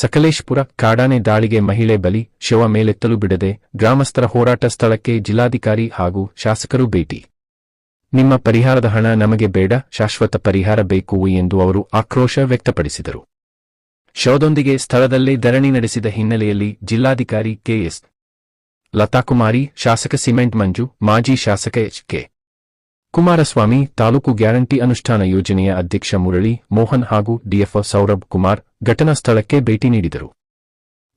ಸಕಲೇಶ್ಪುರ ಕಾಡಾನೆ ದಾಳಿಗೆ ಮಹಿಳೆ ಬಲಿ, ಶವ ಮೇಲೆತ್ತಲು ಬಿಡದೆ ಗ್ರಾಮಸ್ಥರ ಹೋರಾಟ ಸ್ಥಳಕ್ಕೆ ಜಿಲ್ಲಾಧಿಕಾರಿ ಹಾಗೂ ಶಾಸಕರು ಭೇಟಿ. ನಿಮ್ಮ ಪರಿಹಾರದ ಹಣ ನಮಗೆ ಬೇಡ, ಶಾಶ್ವತ ಪರಿಹಾರ ಬೇಕು ಎಂದು ಅವರು ಆಕ್ರೋಶ ವ್ಯಕ್ತಪಡಿಸಿದರು. ಶವದೊಂದಿಗೆ ಸ್ಥಳದಲ್ಲೇ ಧರಣಿ ನಡೆಸಿದ ಹಿನ್ನೆಲೆಯಲ್ಲಿ ಜಿಲ್ಲಾಧಿಕಾರಿ ಕೆಎಸ್ ಲತಾಕುಮಾರಿ, ಶಾಸಕ ಸಿಮೆಂಟ್ ಮಂಜು, ಮಾಜಿ ಶಾಸಕ H K Kumaraswamy taluk guarantee ಅನುಷ್ಠಾನ ಯೋಜನೆಯ ಅಧ್ಯಕ್ಷ ಮುರಳಿ ಮೋಹನ್ ಹಾಗೂ ಡಿಎಫ್ಒ ಸೌರಭ್ ಕುಮಾರ್ ಘಟನಾ ಸ್ಥಳಕ್ಕೆ ಭೇಟಿ ನೀಡಿದರು.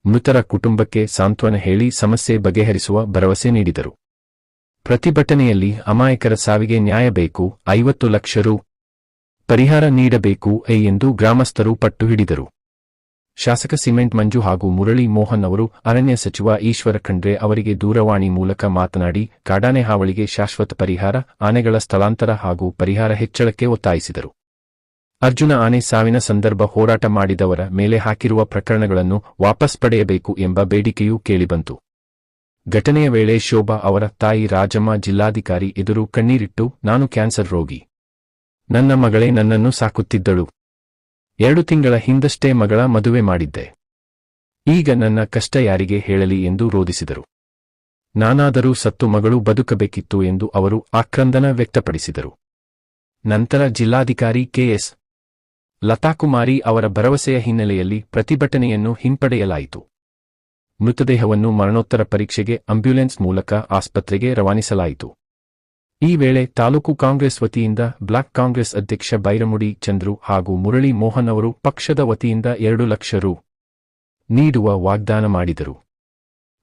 ಮೃತರ ಕುಟುಂಬಕ್ಕೆ ಸಾಂತ್ವನ ಹೇಳಿ ಸಮಸ್ಯೆ ಬಗೆಹರಿಸುವ ಭರವಸೆ ನೀಡಿದರು. ಪ್ರತಿಭಟನೆಯಲ್ಲಿ ಅಮಾಯಕರ ಸಾವಿಗೆ ನ್ಯಾಯ ಬೇಕು, ಐವತ್ತು ಲಕ್ಷ ರು ಪರಿಹಾರ ನೀಡಬೇಕು ಎಂದು ಗ್ರಾಮಸ್ಥರು ಪಟ್ಟು ಹಿಡಿದರು. ಶಾಸಕ ಸಿಮೆಂಟ್ ಮಂಜು ಹಾಗೂ ಮುರಳಿ ಮೋಹನ್ ಅವರು ಅರಣ್ಯ ಸಚಿವ ಈಶ್ವರ ಖಂಡ್ರೆ ಅವರಿಗೆ ದೂರವಾಣಿ ಮೂಲಕ ಮಾತನಾಡಿ ಕಾಡಾನೆ ಹಾವಳಿಗೆ ಶಾಶ್ವತ ಪರಿಹಾರ, ಆನೆಗಳ ಸ್ಥಳಾಂತರ ಹಾಗೂ ಪರಿಹಾರ ಹೆಚ್ಚಳಕ್ಕೆ ಒತ್ತಾಯಿಸಿದರು. ಅರ್ಜುನ ಆನೆ ಸಾವಿನ ಸಂದರ್ಭ ಹೋರಾಟ ಮಾಡಿದವರ ಮೇಲೆ ಹಾಕಿರುವ ಪ್ರಕರಣಗಳನ್ನು ವಾಪಸ್ ಪಡೆಯಬೇಕು ಎಂಬ ಬೇಡಿಕೆಯೂ ಕೇಳಿಬಂತು. ಘಟನೆಯ ವೇಳೆ ಶೋಭಾ ಅವರ ತಾಯಿ ರಾಜಮ್ಮ ಜಿಲ್ಲಾಧಿಕಾರಿ ಎದುರು ಕಣ್ಣೀರಿಟ್ಟು, ನಾನು ಕ್ಯಾನ್ಸರ್ ರೋಗಿ. ನನ್ನ ಮಗಳೇ ನನ್ನನ್ನು ಸಾಕುತ್ತಿದ್ದಳು. ಎರಡು ತಿಂಗಳ ಹಿಂದಷ್ಟೇ ಮಗಳ ಮದುವೆ ಮಾಡಿದ್ದೆ. ಈಗ ನನ್ನ ಕಷ್ಟ ಯಾರಿಗೆ ಹೇಳಲಿ ಎಂದು ರೋಧಿಸಿದರು ನಾನಾದರೂ ಸತ್ತು ಮಗಳು ಬದುಕಬೇಕಿತ್ತು ಎಂದು ಅವರು ಆಕ್ರಂದನ ವ್ಯಕ್ತಪಡಿಸಿದರು. ನಂತರ ಜಿಲ್ಲಾಧಿಕಾರಿ ಕೆಎಸ್ ಲತಾಕುಮಾರಿ ಅವರ ಭರವಸೆಯ ಹಿನ್ನೆಲೆಯಲ್ಲಿ ಪ್ರತಿಭಟನೆಯನ್ನು ಹಿಂಪಡೆಯಲಾಯಿತು. ಮೃತದೇಹವನ್ನು ಮರಣೋತ್ತರ ಪರೀಕ್ಷೆಗೆ ಆಂಬ್ಯುಲೆನ್ಸ್ ಮೂಲಕ ಆಸ್ಪತ್ರೆಗೆ ರವಾನಿಸಲಾಯಿತು. ಈ ವೇಳೆ ತಾಲೂಕು ಕಾಂಗ್ರೆಸ್ ವತಿಯಿಂದ ಬ್ಲಾಕ್ ಕಾಂಗ್ರೆಸ್ ಅಧ್ಯಕ್ಷ ಬೈರಮುಡಿ ಚಂದ್ರು ಹಾಗೂ ಮುರಳಿ ಮೋಹನ್ ಅವರು ಪಕ್ಷದ ವತಿಯಿಂದ ಎರಡು ಲಕ್ಷ ರು ನೀಡುವ ವಾಗ್ದಾನ ಮಾಡಿದರು.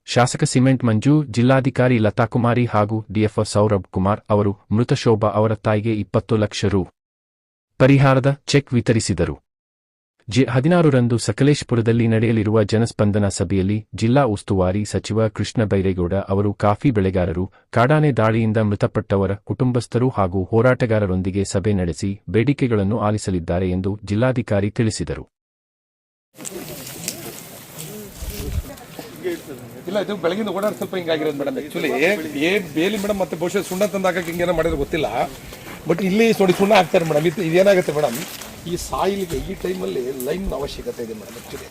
ಶಾಸಕ ಸಿಮೆಂಟ್ ಮಂಜು, ಜಿಲ್ಲಾಧಿಕಾರಿ ಲತಾಕುಮಾರಿ ಹಾಗೂ ಡಿಎಫ್ ಸೌರಭ್ ಕುಮಾರ್ ಅವರು ಮೃತ ಶೋಭಾ ಅವರ ತಾಯಿಗೆ ಇಪ್ಪತ್ತು ಲಕ್ಷ ರು ಪರಿಹಾರದ ಚೆಕ್ ವಿತರಿಸಿದರು. ಜೆ ಹದಿನಾರರಂದು ಸಕಲೇಶ್ಪುರದಲ್ಲಿ ನಡೆಯಲಿರುವ ಜನಸ್ಪಂದನ ಸಭೆಯಲ್ಲಿ ಜಿಲ್ಲಾ ಉಸ್ತುವಾರಿ ಸಚಿವ ಕೃಷ್ಣ ಬೈರೇಗೌಡ ಅವರು ಕಾಫಿ ಬೆಳೆಗಾರರು, ಕಾಡಾನೆ ದಾಳಿಯಿಂದ ಮೃತಪಟ್ಟವರ ಕುಟುಂಬಸ್ಥರು ಹಾಗೂ ಹೋರಾಟಗಾರರೊಂದಿಗೆ ಸಭೆ ನಡೆಸಿ ಬೇಡಿಕೆಗಳನ್ನು ಆಲಿಸಲಿದ್ದಾರೆ ಎಂದು ಜಿಲ್ಲಾಧಿಕಾರಿ ತಿಳಿಸಿದರು. ಇಲ್ಲ, ಇದು ಬೆಳಗಿನ ಓಡಾಡ ಸ್ವಲ್ಪ ಹಿಂಗಾಗಿರೋದು ಮೇಡಮ್. ಆಕ್ಚುಲಿ ಏ ಬೇಲಿ ಮೇಡಮ್ ಮತ್ತೆ ಬಹುಶಃ ಸುಣ್ಣ ತಂದಾಗ ಹಿಂಗೇನೋ ಮಾಡಿದ್ರೆ, ಗೊತ್ತಿಲ್ಲ. ಬಟ್ ಇಲ್ಲಿ ನೋಡಿ ಸುಣ್ಣ ಹಾಕ್ತಾರೆ ಮೇಡಮ್. ಇದು ಇದೇನಾಗುತ್ತೆ ಮೇಡಮ್? ಈ ಸಾಯಿಲ್ಗೆ ಈ ಟೈಮಲ್ಲಿ ಲೈನ್ ಅವಶ್ಯಕತೆ ಇದೆ ಮೇಡಮ್ ಆಕ್ಚುಲಿ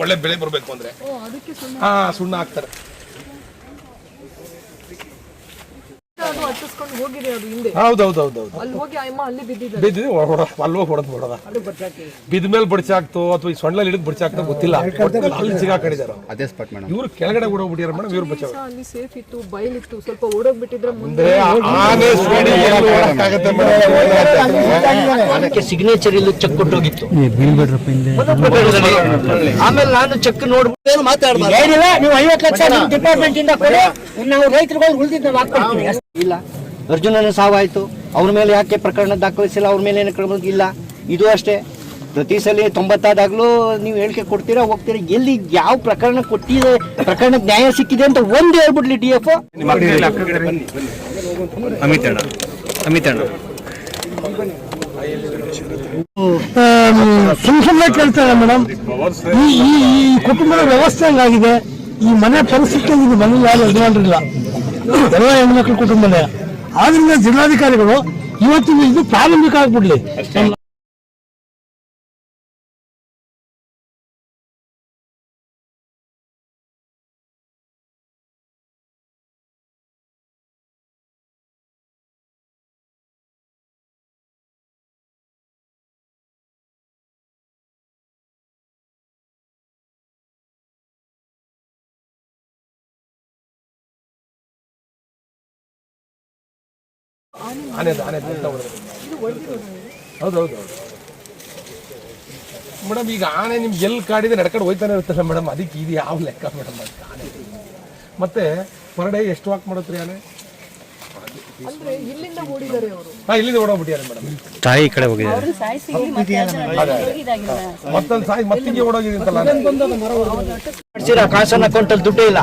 ಒಳ್ಳೆ ಬೆಳೆ ಬರಬೇಕು ಅಂದ್ರೆ. ಹಾಂ ಸುಣ್ಣ ಹಾಕ್ತಾರೆ ಅದು ಹತ್ತಿಸ್ಕೊಂಡು ಹೋಗಿದೆ ಅದು ಹಿಂದೆ. ಹೌದೌದೌದೌದು. ಅಲ್ಲಿ ಹೋಗಿ ಅಮ್ಮ ಅಲ್ಲಿ ಬಿದ್ದಿದ್ದಾರೆ. ಬಿದ್ದಿದೆ ಅಲ್ಲೋಗಿ ಹೊಡೆದ್ ಹೊಡೆದ ಬಿದ್ದ ಮೇಲೆ ಬಡಿಸಾಕ್ತು ಅಥವಾ ಈ ಹಿಡಿದು ಬಡಿಸಾಕ್ತೋ ಗೊತ್ತಿಲ್ಲ. ಒಟ್ನಲ್ಲಿ ಅಲ್ಲಿ ಸಿಗಾಕೊಂಡಿದ್ದಾರೆ ಅದೇ ಸ್ಪಾಟ್ ಮೇಡಮ್. ಇವ್ರು ಕೆಳಗಡೆ ಓಡೋಗ್ಬಿಟ್ಟಿದ್ದಾರೆ ಮೇಡಮ್ ಇವ್ರು ಬಚಾವ್. ಅಲ್ಲಿ ಸೇಫ್ ಇತ್ತು ಬಯಲಿತ್ತು ಸ್ವಲ್ಪ ಓಡೋಗ್ಬಿಟ್ಟಿದ್ರೆ ಮುಂದೆ ಅಂದ್ರೆ ಆನೆ ಸ್ಪೀಡ್ ಎಲ್ಲಿ ಓಡಕ್ಕಾಗತ್ತೆ ಮೇಡಮ್. ಅದಕ್ಕೆ ಸಿಗ್ನೇಚರ್ ಇಲ್ಲಿ ಚೆಕ್ ಕೊಟ್ಟೋಗಿತ್ತು ಆಮೇಲೆ ನಾನು ಚೆಕ್ ನೋಡ್ಬಿಟ್ಟು ಮಾತಾಡ್ಬಾರ್ದು ಏನಿಲ್ಲ ನೀವು ಐವತ್ತು ಲಕ್ಷ ಡಿಪಾರ್ಟ್ಮೆಂಟ್ ಇಂದ ಕೊಡಿ. ನಾವು ರೈತರುಗಳು ಉಳಿದಿದ್ದು ನಾವು ಹಾಕ್ಕೊಡ್ತೀವಿ. ಅಷ್ಟೇ. ಇಲ್ಲ. ಅರ್ಜುನನ ಸಾವಾಯಿತು. ಅವ್ರ ಮೇಲೆ ಯಾಕೆ ಪ್ರಕರಣ ದಾಖಲಿಸಿಲ್ಲ? ಅವ್ರ ಮೇಲೆ ಏನು ಕ್ರಮ ಇಲ್ಲ? ಇದು ಅಷ್ಟೇ. ಪ್ರತಿ ಸಲ ತೊಂಬತ್ತಾದಾಗಲೂ ನೀವು ಹೇಳಿಕೆ ಕೊಡ್ತೀರಾ ಹೋಗ್ತೀರಾ? ಎಲ್ಲಿ ಯಾವ ಪ್ರಕರಣ ಕೊಟ್ಟಿದೆ ಪ್ರಕರಣ ನ್ಯಾಯ ಸಿಕ್ಕಿದೆ ಅಂತ ಒಂದು ಹೇಳ್ಬಿಡ್ಲಿ ಡಿ ಎಫ್. ಅಮಿತ್ ಅಣ್ಣ ಅಮಿತ್ ಅಣ್ಣ. ಸುಮ್ ಸುಮ್ಮನೆ ಕೇಳ್ತಾರೆ ಮೇಡಮ್. ಈ ಕುಟುಂಬದ ವ್ಯವಸ್ಥೆ ಹಂಗಾಗಿದೆ. ಈ ಮನೆ ಪರಿಸ್ಥಿತಿ ಇದು ಮನೆ ಯಾರು ಯಜಮಾನರಿಲ್ಲ ಎಲ್ಲ ಹೆಣ್ಮಕ್ಳ ಕುಟುಂಬನೇ. ಆದ್ರಿಂದ ಜಿಲ್ಲಾಧಿಕಾರಿಗಳು ಇವತ್ತಿನ ಇದು ಪ್ರಾರಂಭಿಕ ಆಗ್ಬಿಡ್ಲಿ. ಆನೆ ಆನೆ ಅಂತ ಹೌದು ಹೌದು ಮೇಡಮ್ ಈಗ ಆನೆ ನಿಮ್ಗೆ ಎಲ್ಲಿ ಕಾಡಿದೆ ನಡ್ಕೊಂಡು ಹೋಯ್ತಾನೆ ಇರುತ್ತಲ್ಲ ಮೇಡಮ್? ಅದಕ್ಕೆ ಇದು ಯಾವ ಲೆಕ್ಕ ಮೇಡಮ್ ಅದಕ್ಕೆ ಆನೆ ಮತ್ತೆ ಪರ್ ಡೇ ಎಷ್ಟು ವಾಕ್ ಮಾಡುತ್ತೀರಿ ಆನೆ? ಅಂದ್ರೆ ಇಲ್ಲಿಂದ ಓಡಿದ್ದಾರೆ ಅವರು. ಹಾ ಇಲ್ಲಿಂದ ಓಡೋಗ್ಬಿಟ್ಟಿದ್ದಾರೆ ಮೇಡಮ್. ತಾಯಿ ಕಡೆ ಹೋಗಿದೆ ಮತ್ತೊಂದು ಸಾಯಿ ಮತ್ತಿಂಗೆ ಓಡೋಗಿದೆ ಅಂತಲ್ಲ ಮಾಡಿಸಿರ ಕಾಸನ್ನ ಅಕೌಂಟಲ್ಲಿ ದುಡ್ಡೇ ಇಲ್ಲ.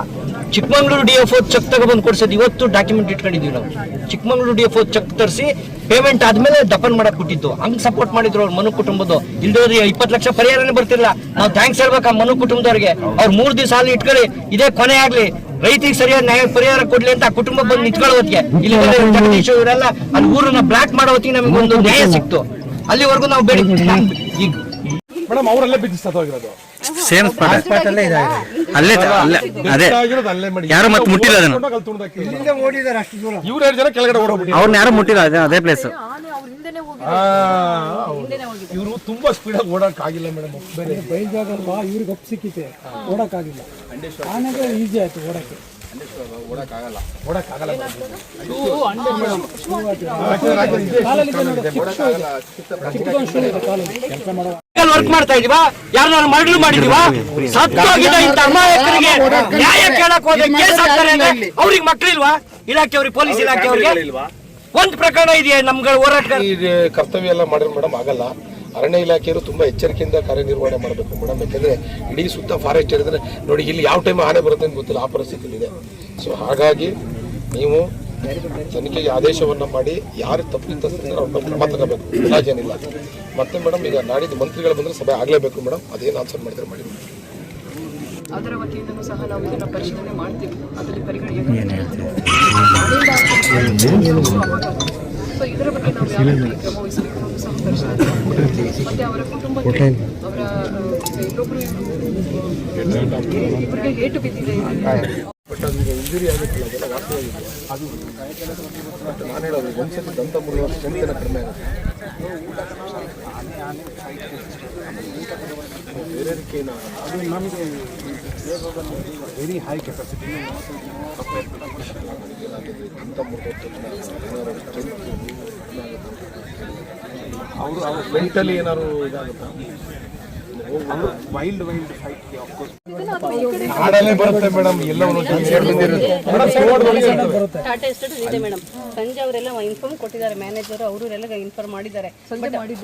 ಚಿಕ್ಕಮಂಗ್ಳೂರು ಡಿ ಎಫ್ ಚೆಕ್ ತಗೊಬಂದು ಕೊಡ್ಸೋದು ಇವತ್ತು ಡಾಕ್ಯುಮೆಂಟ್ ಇಟ್ಕೊಂಡಿದ್ವಿ ನಾವು. ಚಿಕ್ಕಮಂಗ್ಳೂರು ಡಿ ಎಫ್ ಚೆಕ್ ತರಿಸಿ ಪೇಮೆಂಟ್ ಆದ್ಮೇಲೆ ದಫನ್ ಮಾಡಕ್ ಕೊಟ್ಟಿದ್ದು ಹಂಗ್ ಸಪೋರ್ಟ್ ಮಾಡಿದ್ರು ಅವ್ರ ಮನು ಕುಟುಂಬದ ಇಲ್ದೋರಿ ಇಪ್ಪತ್ತು ಲಕ್ಷ ಪರಿಹಾರನೇ ಬರ್ತಿಲ್ಲ. ನಾವು ಥ್ಯಾಂಕ್ಸ್ ಹೇಳ್ಬೇಕು ಆ ಮನು ಕುಟುಂಬದವ್ರಿಗೆ? ಅವ್ರು ಮೂರ್ ದಿವಸ ಅಲ್ಲಿ ಇಟ್ಕೊಳ್ಳಿ. ಇದೇ ಕೊನೆ ಆಗ್ಲಿ. ರೈತಿಗೆ ಸರಿಯಾದ ನ್ಯಾಯ ಪರಿಹಾರ ಕೊಡ್ಲಿ ಅಂತ ಆ ಕುಟುಂಬ ಬಂದು ನಿಂತ್ಕೊಳ್ಳೋದಕ್ಕೆ ಇಲ್ಲಿ ಜಗದೀಶ್ ಇವರೆಲ್ಲ ಅಲ್ಲಿ ಊರನ್ನ ಬ್ಲಾಕ್ ಮಾಡೋ ಹೊತ್ತಿಗೆ ನಮಗೆ ಒಂದು ನ್ಯಾಯ ಸಿಕ್ತು. ಅಲ್ಲಿವರೆಗೂ ನಾವು ಬೇಡ. ಈಗ ಮೇಡಮ್ ಅವರಲ್ಲೇ ಬಿದ್ದು ಸತ್ತೋಗಿರೋದು ಸೇಮ್ ಸ್ಪಾಟ್ ಅಲ್ಲೇ ಅಲ್ಲೇ ಅದೇ. ಅಲ್ಲೇ ಅಲ್ಲೇ ಅದೇ ಯಾರು ಮತ್ತೆ ಮುಟ್ಟಿಲ್ಲ ಅದನ್ನ? ಇವ್ರು ಎರಡು ಜನ ಕೆಳಗಡೆ ಓಡೋಗ್ಬಿಟ್ಟು ಅವ್ರನ್ನ ಯಾರು ಮುಟ್ಟಿಲ್ಲ ಅದೇ ಅದೇ ಪ್ಲೇಸ್ ಆನೆ ಅವ್ರ ಹಿಂದೆನೆ ಹೋಗಿದೆ. ಹಿಂದೆನೆ ಹೋಗಿದೆ. ಇವರು ತುಂಬಾ ಸ್ಪೀಡ್ ಆಗಿ ಓಡಕ್ ಆಗಿಲ್ಲ ಮೇಡಮ್ ಬೇರೆ ಬೈಲ್ಜಾಗಲ್ವಾ ಇವ್ರಿಗೆ ಒಪ್ಪು ಸಿಕ್ಕಿತೆ. ಓಡಕ್ಕಾಗಿಲ್ಲ ಆನೆಗೆ ಈಸಿ ಆಯ್ತು ಓಡಕ್ಕೆ ಓಡಕ್ ಆಗಲ್ಲ. ವರ್ಕ್ ಮಾಡ್ತಾ ಇದೀವಾ? ಯಾರನ್ನ ಮರಳು ಮಾಡಿದೀವಾ? ಸತ್ತೋಗಿದ ಇಂಥ ಅಮಾಯಕರಿಗೆ ನ್ಯಾಯ ಕೇಳಕ್ ಹೋದ್ರೆ ಕೇಸ್ ಹಾಕ್ತಾರೆ ಅಂದ್ರೆ ಅವ್ರಿಗೆ ಮಕ್ಕಳಿಲ್ವಾ? ಇಲಾಖೆಯವ್ರಿಗೆ ಪೊಲೀಸ್ ಇಲಾಖೆಯವ್ರಿಗೆ? ಒಂದ್ ಪ್ರಕರಣ ಇದೆಯಾ ನಮ್ಗಳ ಹೋರಾಟ ಈ ಕರ್ತವ್ಯ ಎಲ್ಲ ಮಾಡಿದ್ರೆ ಮೇಡಮ್ ಆಗಲ್ಲ. ಅರಣ್ಯ ಇಲಾಖೆಯವರು ತುಂಬಾ ಎಚ್ಚರಿಕೆಯಿಂದ ಕಾರ್ಯನಿರ್ವಹಣೆ ಮಾಡಬೇಕು ಮೇಡಮ್. ಯಾಕಂದ್ರೆ ಇಡೀ ಸುತ್ತ ಫಾರೆಸ್ಟ್ ಇರಿದ್ರೆ ನೋಡಿ ಇಲ್ಲಿ ಯಾವ ಟೈಮ್ ಆನೆ ಬರುತ್ತೆ ಅಂತ ಗೊತ್ತಿಲ್ಲ. ಆ ಪರಿಸ್ಥಿತಿ ಇದೆ. ಸೊ ಹಾಗಾಗಿ ನೀವು ತನಿಖೆಗೆ ಆದೇಶವನ್ನು ಮಾಡಿ ಯಾರು ತಪ್ಪಿತಸ್ಥರಿದ್ದಾರೆ ಅವ್ರನ್ನ ಕ್ರಮ ತಗೋಬೇಕು. ಇಲಾಜೇನಿಲ್ಲ ಮತ್ತೆ ಮೇಡಮ್ ಈಗ ನಾಡಿದ್ದು ಮಂತ್ರಿಗಳು ಬಂದರೆ ಸಭೆ ಆಗಲೇಬೇಕು ಮೇಡಮ್. ಅದೇನು ಆನ್ಸರ್ ಮಾಡಿದ್ರೆ ಮಾಡಿ. ಅದರ ವತಿಯಿಂದನೂ ಸಹ ನಾವು ಇದನ್ನ ಪರಿಶೀಲನೆ ಮಾಡ್ತೀವಿ. ಅದರಲ್ಲಿ ಪರಿಗಣನೆ ಸೊ ಇದರ ಬಗ್ಗೆ ನಾವು ಯಾವ ರೀತಿ ಕ್ರಮ ವಹಿಸಬೇಕು ಅನ್ನೋದು ಸಹ ಪರಿಶೀಲನೆ ಮಾಡ್ತೀವಿ. ಮತ್ತೆ ಅವರ ಕುಟುಂಬಕ್ಕೆ ಅವರ ಆ, ಇನ್ನೊಬ್ರು ಇಬ್ಬರಿಗೆ ಏಟು ಬಿದ್ದಿದೆ. ಬಟ್ ಅದು ಈಗ ಇಂಜುರಿ ಆಗುತ್ತಲ್ಲ ಅದೆಲ್ಲ ವಾಸಿಯಾಗಿದೆ ಅದು ಬಟ್ ನಾನು ಹೇಳೋದು ಒಂದ್ಸತಿ ದಂತ ಮುರಿಯುವ ಕಡಿಮೆ ಆಗುತ್ತೆ. ಬೇರೆದಕ್ಕೆ ಅದು ನಮಗೆ ವೆರಿ ಹೈ ಕೆಪಾಸಿಟಿ ದಂತ ಅವರು ಅವ್ರ ಮೆಂಟಲಿ ಏನಾದ್ರು ಇದಾಗುತ್ತಾ? ವೈಲ್ಡ್ ವೈಲ್ಡ್ ಹಾಡಲ್ಲೇ ಬರುತ್ತೆ ಮೇಡಮ್. ಎಲ್ಲವನ್ನು ಟಾಟಾ ಎಷ್ಟು ಇದೆ ಮೇಡಮ್. ಸಂಜೆ ಅವರೆಲ್ಲ ಇನ್ಫಾರ್ಮ್ ಕೊಟ್ಟಿದ್ದಾರೆ ಮ್ಯಾನೇಜರ್ ಅವರು ಎಲ್ಲ ಇನ್ಫಾರ್ಮ್ ಮಾಡಿದ್ದಾರೆ.